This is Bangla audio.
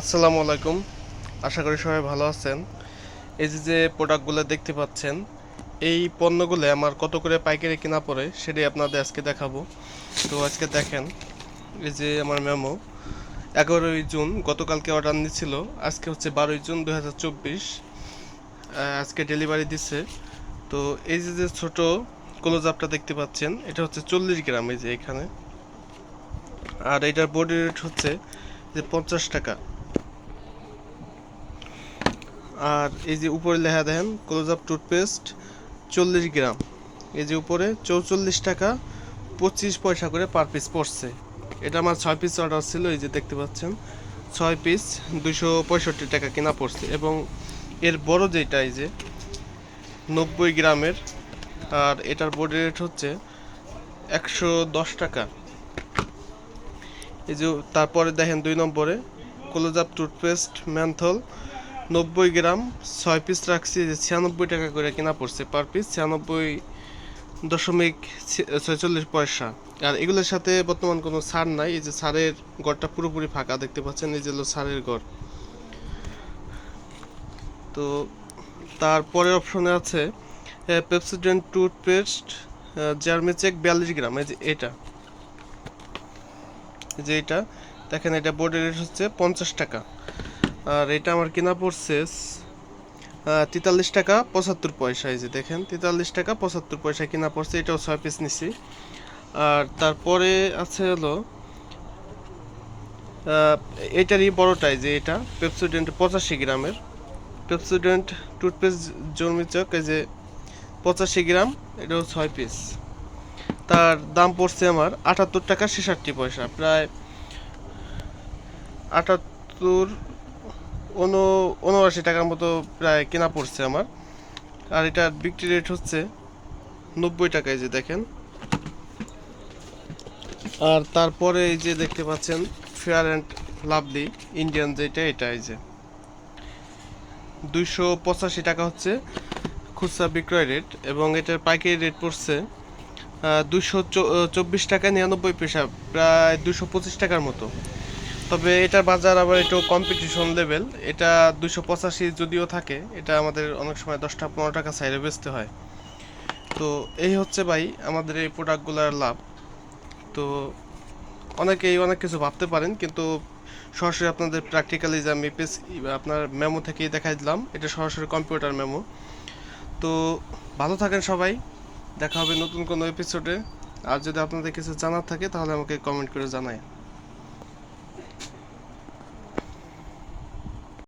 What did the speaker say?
আসসালামু আলাইকুম। আশা করি সবাই ভালো আছেন। এই যে যে প্রোডাক্টগুলো দেখতে পাচ্ছেন, এই পণ্যগুলো আমার কত করে পাইকারি কেনা পড়ে সেটাই আপনাদের আজকে দেখাবো। তো আজকে দেখেন, এই যে আমার মেমো এগারোই জুন গতকালকে অর্ডার নিছিল, আজকে হচ্ছে বারোই জুন দু হাজার চব্বিশ আজকে ডেলিভারি দিচ্ছে তো এই যে যে ছোট ক্লোজ দেখতে পাচ্ছেন, এটা হচ্ছে চল্লিশ গ্রাম এই যে এখানে। আর এটার বডি রেট হচ্ছে যে পঞ্চাশ টাকা। আর এই যে উপরে লেখা দেন ক্লোজ আপ টুথপেস্ট চল্লিশ গ্রাম। এই যে উপরে, চৌচল্লিশ টাকা, পঁচিশ পয়সা করে পার পিস পড়ছে। এটা আমার ছয় পিস অর্ডার ছিল, এই যে দেখতে পাচ্ছেন, ছয় পিস দুশো পঁয়ষট্টি টাকা কেনা পড়ছে। এবং এর বড় যেটা, এই যে নব্বই গ্রামের, আর এটার বডি রেট হচ্ছে একশো দশ টাকা। এই যে তারপরে দেখেন দুই নম্বরে ক্লোজ আপ টুথপেস্ট ম্যান্থল নব্বই গ্রাম, ছয় পিস রাখছি যে ছিয়ানব্বই টাকা করে কেনা পড়ছে পার পিস ছিয়ানব্বই দশমিক ছয়চল্লিশ পয়সা। আর এগুলোর সাথে বর্তমান কোনো ছাড় নাই, এই যে সারের গড়টা পুরোপুরি ফাঁকা, দেখতে পাচ্ছেন এই যে হলো ছাড়ের গড়। তো তারপরের অপশনে আছে পেপসিডেন্ট টুথপেস্ট জার্মিচেক বিয়াল্লিশ গ্রাম, এই যে এটা। যে এটা, দেখেন এটা বোর্ডের রেট হচ্ছে পঞ্চাশ টাকা। আর এটা আমার কেনা পড়ছে তেতাল্লিশ টাকা পঁচাত্তর পয়সা, এই যে দেখেন, তেতাল্লিশ টাকা পঁচাত্তর পয়সা কেনা পড়ছে, এটাও ছয় পিস নিছি। আর তারপরে আছে হলো এটারই বড়টাই যে এটা, পেপসোডেন্ট পঁচাশি গ্রামের। পেপসোডেন্ট টুথপেস্ট জন্মিচক, এই যে পঁচাশি গ্রাম, এটাও ছয় পিস তার দাম পড়ছে আমার আটাত্তর টাকা ছেষট্টি পয়সা, প্রায় আটাত্তর উনআশি টাকার মতো প্রায় কেনা পড়ছে আমার। আর এটার বিক্রি রেট হচ্ছে নব্বই টাকায় যে দেখেন। আর তারপরে এই যে দেখতে পাচ্ছেন ফেয়ার অ্যান্ড লাভলি ইন্ডিয়ান যেটা, এটা এই যে। দুইশো পঁচাশি টাকা হচ্ছে খুচরা বিক্রয় রেট এবং এটার পাইকারি রেট পড়ছে দুশো চব্বিশ টাকা নিরানব্বই পেশা প্রায় দুশো পঁচিশ টাকার মতো। তবে এটার বাজার আবার একটু কম্পিটিশন লেভেল এটা দুশো পঁচাশি যদিও থাকে, এটা আমাদের অনেক সময় দশটা পনেরো টাকা সাইডে বেচতে হয়। তো এই হচ্ছে ভাই আমাদের এই প্রোডাক্টগুলোর লাভ। তো অনেকেই অনেক কিছু ভাবতে পারেন, কিন্তু সরাসরি আপনাদের প্র্যাকটিক্যালি যে আমি পেস আপনার মেমো থেকেই দেখাই দিলাম। এটা সরাসরি কম্পিউটার মেমো তো ভালো থাকেন সবাই। দেখা হবে নতুন কোনো এপিসোডে আর যদি আপনাদের কিছু জানার থাকে, তাহলে আমাকে কমেন্ট করে জানায়।